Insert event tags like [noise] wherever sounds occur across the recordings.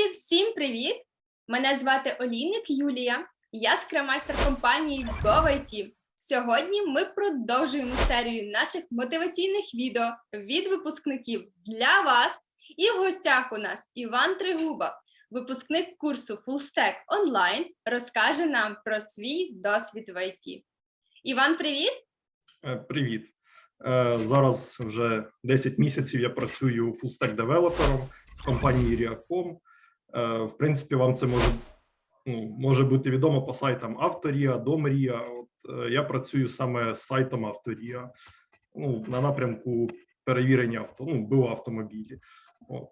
Друзі, всім привіт! Мене звати Олійник Юлія. Я скрамайстер компанії GoIT. Сьогодні ми продовжуємо серію наших мотиваційних відео від випускників для вас. І в гостях у нас Іван Тригуба, випускник курсу FullStack Online, розкаже нам про свій досвід в ІТ. Іван, привіт! Е, Привіт. Е, Зараз вже 10 місяців я працюю фулстек девелопером в компанії Ріаком. В принципі, вам це може, ну, може бути відомо по сайтам Авторія, Домрія. От е, я працюю саме з сайтом Авторія ну, на напрямку перевірення авто, ну, БУ автомобілі. От.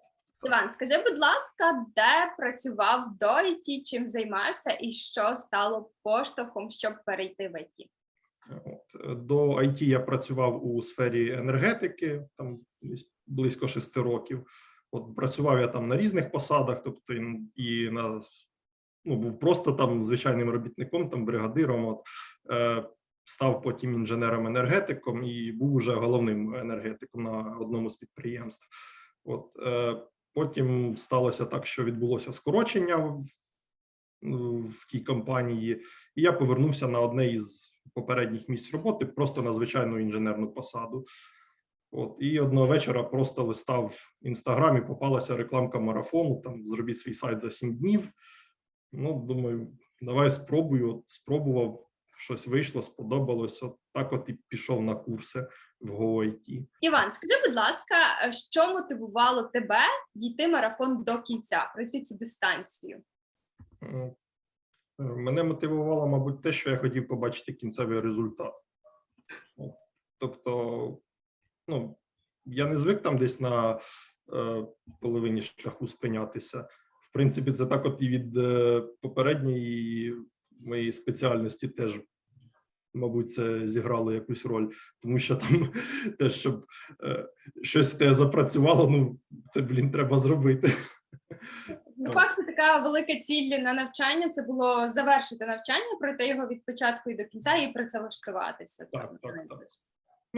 Іван, скажи, будь ласка, де працював до ІТ, чим займався і що стало поштовхом, щоб перейти в ІТ? От. е, До IT я працював у сфері енергетики, там близько шести років. От працював я там на різних посадах, тобто і, на ну, був просто там звичайним робітником, там бригадиром. От е, став потім інженером-енергетиком і був уже головним енергетиком на одному з підприємств. От е, потім сталося так, що відбулося скорочення в, в тій компанії, і я повернувся на одне із попередніх місць роботи, просто на звичайну інженерну посаду. От і одного вечора просто листав в інстаграмі, попалася рекламка марафону. Там зробіть свій сайт за 7 днів. Ну, думаю, давай спробую. От спробував, щось вийшло, сподобалось. От так, от і пішов на курси в GoIT. Іван, скажи, будь ласка, що мотивувало тебе дійти марафон до кінця, пройти цю дистанцію? Е, Мене мотивувало, мабуть, те, що я хотів побачити кінцевий результат. Тобто, ну, я не звик там десь на е, половині шляху спинятися. В принципі, це так, от і від е, попередньої моєї спеціальності теж, мабуть, це зіграло якусь роль, тому що там [laughs] те, щоб е, щось в тебе запрацювало, ну це, блін, треба зробити. Так. факту така велика ціль на навчання це було завершити навчання, пройти його від початку і до кінця і працевлаштуватися. Так, так, так.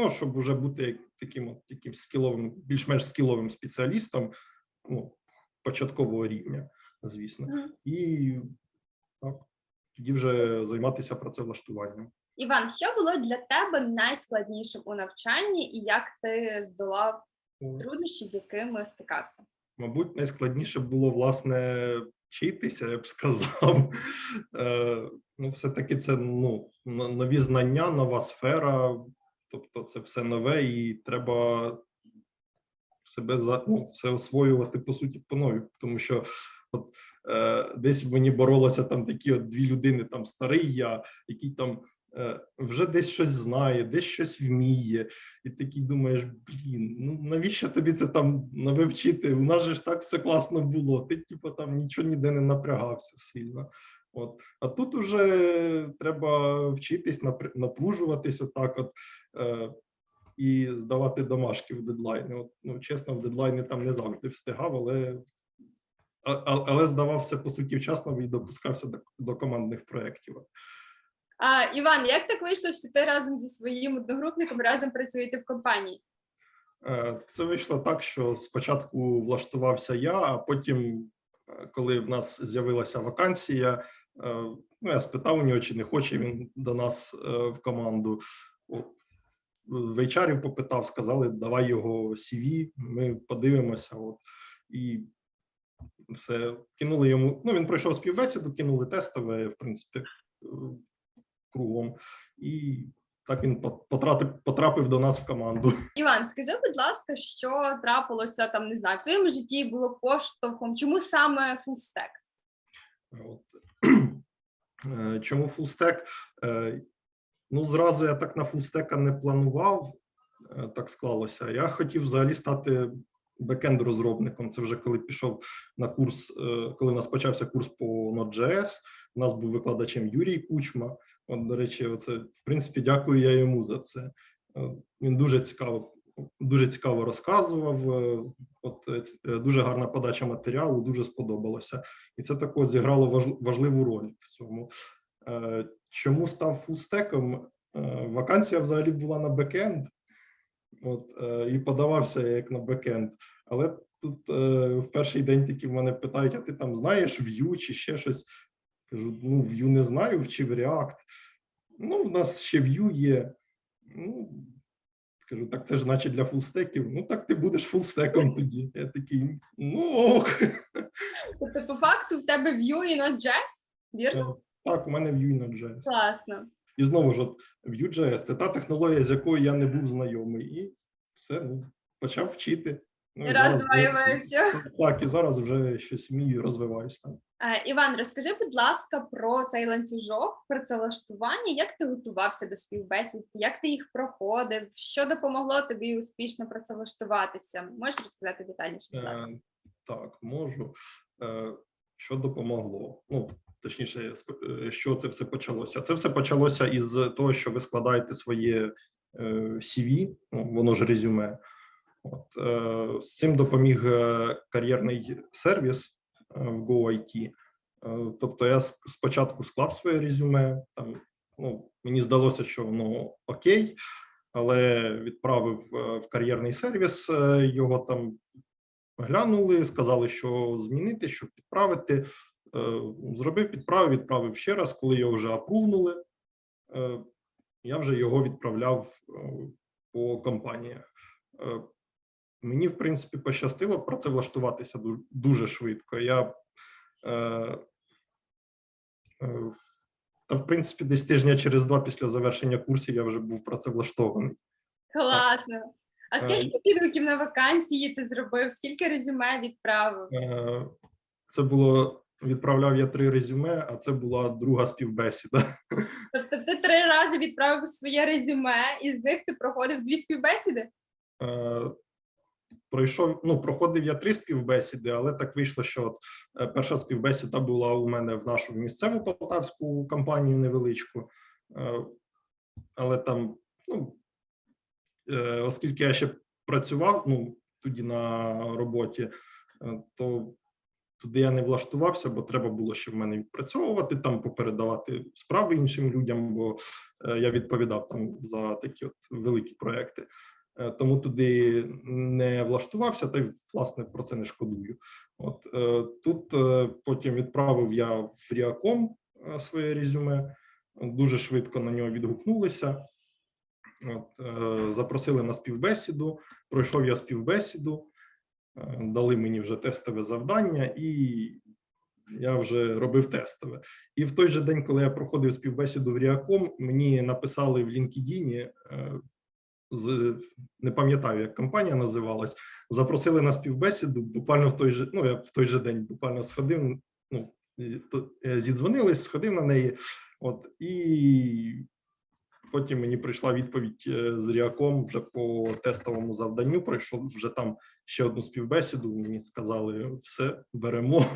Ну, щоб вже бути таким от таким скіловим, більш-менш скіловим спеціалістом, ну, початкового рівня, звісно. І так, тоді вже займатися працевлаштуванням. Іван, що було для тебе найскладнішим у навчанні, і як ти здолав труднощі, з якими стикався? Мабуть, найскладніше було власне вчитися, я б сказав. [laughs] Е, ну, все-таки це ну, нові знання, нова сфера, тобто це все нове, і треба себе за ну, все освоювати по суті по нові, тому що от е, десь мені боролося там такі от дві людини, там старий я, який там. е, Вже десь щось знає, десь щось вміє, і такий думаєш: блін, ну навіщо тобі це там нове вчити? У нас же ж так все класно було. Ти, типу, там нічого ніде не напрягався сильно. От. А тут уже треба вчитись, напр- напружуватись отак, от е, і здавати домашки в дедлайни. От, ну, чесно, в дедлайни там не завжди встигав, але, а- але здавав все по суті вчасно і допускався до, до командних проєктів. А, Іван, як так вийшло, що ти разом зі своїм одногрупником разом працюєте в компанії? Е, Це вийшло так, що спочатку влаштувався я, а потім, е, коли в нас з'явилася вакансія, ну я спитав у нього, чи не хоче він до нас е, в команду. В HR попитав, сказали, давай його CV, ми подивимося. От, і все кинули йому. Ну він пройшов співбесіду, кинули тестове, в принципі, е, кругом. І так він потрапив, потрапив до нас в команду. Іван, скажи, будь ласка, що трапилося там, не знаю, в твоєму житті було поштовхом? Чому саме фулстек? От. [clears throat] Е, Чому фулстек? Ну, зразу я так на фулстека не планував, е, так склалося. Я хотів взагалі стати бекенд-розробником. Це вже коли пішов на курс, е, коли у нас почався курс по Node.js, у нас був викладачем Юрій Кучма. От, до речі, оце, в принципі, дякую я йому за це. Він дуже цікаво, дуже цікаво розказував. е, От е, е, дуже гарна подача матеріалу, дуже сподобалося. І це так от зіграло важливу роль в цьому. Чому став фулстеком? Вакансія взагалі була на бекенд. От, і подавався я як на бекенд. Але тут в перший день тільки в мене питають: а ти там знаєш Vue чи ще щось? Кажу: ну, Vue не знаю, вчив React. Ну, в нас ще Vue є. Ну, кажу, так це ж значить для фулстеків. Ну, так ти будеш фулстеком тоді. Я такий, ну ок. Тобто, по факту, в тебе Vue і Node.js? Вірно? Так, у мене Vue і Node.js. Класно. І знову ж, от Vue.js – це та технологія, з якою я не був знайомий, і все, ну, почав вчити. Ну, І зараз Так, і зараз вже щось вмію, там. Е, Іван, розкажи, будь ласка, про цей ланцюжок працевлаштування. Як ти готувався до співбесід? Як ти їх проходив? Що допомогло тобі успішно працевлаштуватися? Можеш розказати детальніше, будь ласка? Е, так, можу. Е, що допомогло? Ну, точніше, е, що це все почалося? Це все почалося із того, що ви складаєте своє е, CV, ну, воно ж резюме. От, е, з цим допоміг е, кар'єрний сервіс е, в GoIT. Е, тобто я спочатку склав своє резюме, там, ну, мені здалося, що воно окей, але відправив в кар'єрний сервіс його там глянули, сказали, що змінити, що підправити. Зробив, підправив, відправив ще раз. Коли його вже апрувнули, я вже його відправляв по компаніях. Мені, в принципі, пощастило працевлаштуватися ду- дуже швидко. Я е, е, та, в принципі, десь тижня через два після завершення курсів я вже був працевлаштований. Класно. А скільки підгуків на вакансії ти зробив? Скільки резюме відправив? Е, Це було відправляв я три резюме, а це була друга співбесіда. Тобто ти три рази відправив своє резюме, і з них ти проходив дві співбесіди? Е, Пройшов, ну, проходив я три співбесіди, але так вийшло, що от е, перша співбесіда була у мене в нашу місцеву полтавську компанію невеличку, Е, але там, ну, е, оскільки я ще працював ну, тоді на роботі, то туди я не влаштувався, бо треба було ще в мене відпрацьовувати, там попередавати справи іншим людям, бо я відповідав там за такі от великі проекти. Е, Тому туди не влаштувався, та й власне про це не шкодую. От е, тут е, потім відправив я в Ріаком своє резюме. Дуже швидко на нього відгукнулися. От, запросили на співбесіду. Пройшов я співбесіду, дали мені вже тестове завдання, і я вже робив тестове. І в той же день, коли я проходив співбесіду в Ріаком, мені написали в LinkedIn, з не пам'ятаю, як компанія називалась, запросили на співбесіду. Буквально в той же, ну я в той же день буквально сходив. Ну е, зідзвонились, сходив на неї. От і потім мені прийшла відповідь е, з Ріаком вже по тестовому завданню. Пройшов вже там ще одну співбесіду. Мені сказали, все беремо.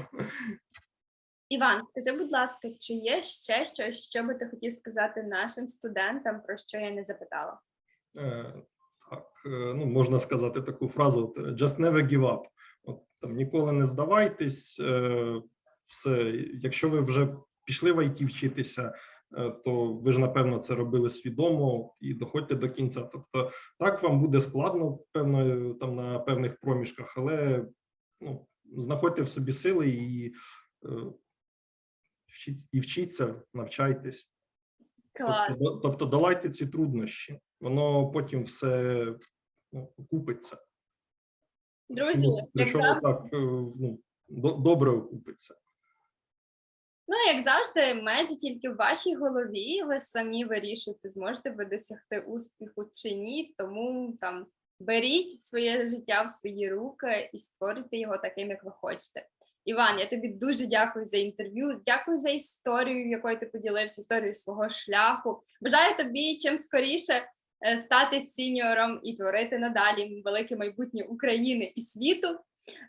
Іван, скажи, будь ласка, чи є ще щось, що би ти хотів сказати нашим студентам, про що я не запитала? Е, Так, е, ну можна сказати таку фразу: just never give up. От там ніколи не здавайтесь. е, Все, якщо ви вже пішли в IT вчитися, то ви ж напевно це робили свідомо і доходьте до кінця. Тобто, так вам буде складно, певно, там на певних проміжках, але ну, знаходьте в собі сили і і вчіться, навчайтесь. Клас. Тобто, тобто долайте ці труднощі, воно потім все ну, окупиться. Друзі, Ну, як Причому завжди, так е, ну, добре окупиться. ну як завжди, межі тільки в вашій голові. Ви самі вирішуєте, зможете ви досягти успіху чи ні. Тому там беріть своє життя в свої руки і створюйте його таким, як ви хочете. Іван, я тобі дуже дякую за інтерв'ю. Дякую за історію, якою ти поділився, історію свого шляху. Бажаю тобі чим скоріше стати сіньором і творити надалі велике майбутнє України і світу,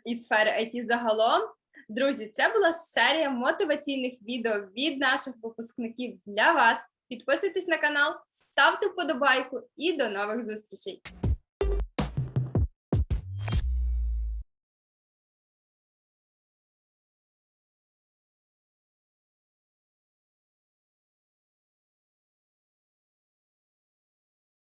і сфери IT загалом. Друзі, це була серія мотиваційних відео від наших випускників для вас. Підписуйтесь на канал, ставте вподобайку і до нових зустрічей!